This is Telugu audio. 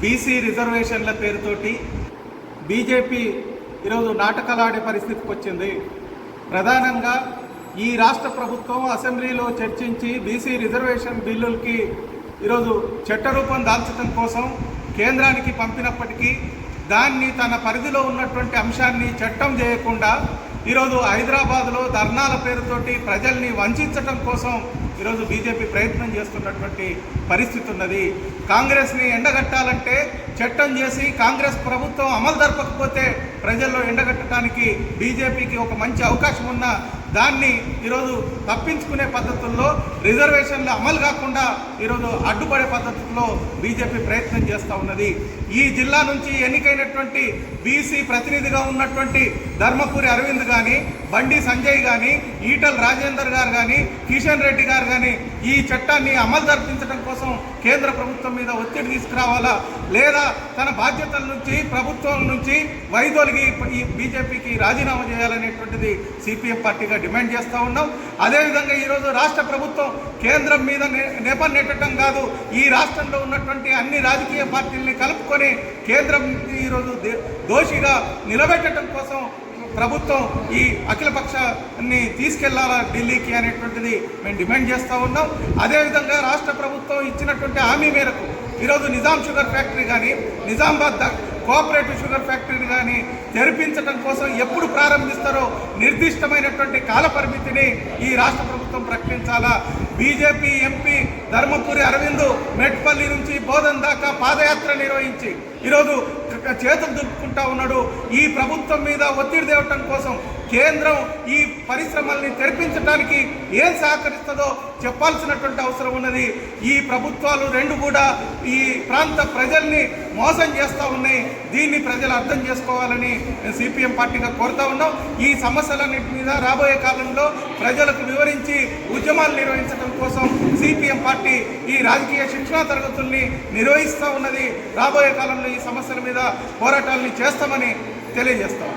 బీసీ రిజర్వేషన్ల పేరుతోటి బీజేపీ ఈరోజు నాటకాలాడే పరిస్థితికి వచ్చింది. ప్రధానంగా ఈ రాష్ట్ర ప్రభుత్వం అసెంబ్లీలో చర్చించి బీసీ రిజర్వేషన్ బిల్లులకి ఈరోజు చట్టరూపం దాల్చడం కోసం కేంద్రానికి పంపినప్పటికీ దాన్ని తన పరిధిలో ఉన్నటువంటి అంశాన్ని చట్టం చేయకుండా ఈరోజు హైదరాబాద్లో ధర్నాల పేరుతోటి ప్రజల్ని వంచడం కోసం ఈరోజు బీజేపీ ప్రయత్నం చేస్తున్నటువంటి పరిస్థితి ఉన్నది. కాంగ్రెస్ని ఎండగట్టాలంటే చట్టం చేసి కాంగ్రెస్ ప్రభుత్వం అమలు జరపకపోతే ప్రజల్లో ఎండగట్టడానికి బీజేపీకి ఒక మంచి అవకాశం ఉన్న దాన్ని ఈరోజు తప్పించుకునే పద్ధతుల్లో రిజర్వేషన్లు అమలు కాకుండా ఈరోజు అడ్డుపడే పద్ధతుల్లో బీజేపీ ప్రయత్నం చేస్తూ ఉన్నది. ఈ జిల్లా నుంచి ఎన్నికైనటువంటి బీసీ ప్రతినిధిగా ఉన్నటువంటి ధర్మపురి అరవింద్ కానీ బండి సంజయ్ కానీ ఈటల్ రాజేందర్ గారు కానీ కిషన్ రెడ్డి గారు కానీ ఈ చట్టాన్ని అమలు జరిపించడం కోసం కేంద్ర ప్రభుత్వం మీద ఒత్తిడి తీసుకురావాలా? లేదా తన బాధ్యతల నుంచి ప్రభుత్వం నుంచి వైదొలిగి బీజేపీకి రాజీనామా చేయాలనేటువంటిది సిపిఎం పార్టీగా డిమాండ్ చేస్తూ ఉన్నాం. అదేవిధంగా ఈరోజు రాష్ట్ర ప్రభుత్వం కేంద్రం మీద నే- నేపం నెట్టడం కాదు ఈ రాష్ట్రంలో ఉన్నటువంటి అన్ని రాజకీయ పార్టీల్ని కలుపుకొని కేంద్రం ఈరోజు దోషిగా నిలబెట్టడం కోసం ప్రభుత్వం ఈ అఖిలపక్షాన్ని తీసుకెళ్ళాలా ఢిల్లీకి అనేటువంటిది మేము డిమాండ్ చేస్తూ ఉన్నాం. అదేవిధంగా రాష్ట్ర ప్రభుత్వం ఇచ్చినటువంటి హామీ మేరకు ఈరోజు నిజాం షుగర్ ఫ్యాక్టరీ కానీ నిజామాబాద్ కోఆపరేటివ్ షుగర్ ఫ్యాక్టరీని కానీ తెరిపించడం కోసం ఎప్పుడు ప్రారంభిస్తారో నిర్దిష్టమైనటువంటి కాల పరిమితిని ఈ రాష్ట్ర ప్రభుత్వం ప్రకటించాలా? బీజేపీ ఎంపీ ధర్మపురి అరవింద్ మెట్పల్లి నుంచి బోధన్ దాకా పాదయాత్ర నిర్వహించి ఈరోజు చేతులు దులుపుకుంటా ఉన్నాడు. ఈ ప్రభుత్వం మీద ఒత్తిడి తేవటం కోసం కేంద్రం ఈ పరిశ్రమల్ని తెరిపించడానికి ఏం సహకరిస్తుందో చెప్పాల్సినటువంటి అవసరం ఉన్నది. ఈ ప్రభుత్వాలు రెండు కూడా ఈ ప్రాంత ప్రజల్ని మోసం చేస్తూ ఉన్నాయి. దీన్ని ప్రజలు అర్థం చేసుకోవాలని సిపిఎం పార్టీగా కోరుతా ఉన్నాం. ఈ సమస్యలన్నింటి మీద రాబోయే కాలంలో ప్రజలకు వివరించి ఉద్యమాలు నిర్వహించడం కోసం సిపిఎం పార్టీ ఈ రాజకీయ శిక్షణా తరగతుల్ని నిర్వహిస్తూ ఉన్నది. రాబోయే కాలంలో ఈ సమస్యల మీద పోరాటాలని చేస్తామని తెలియజేస్తాం.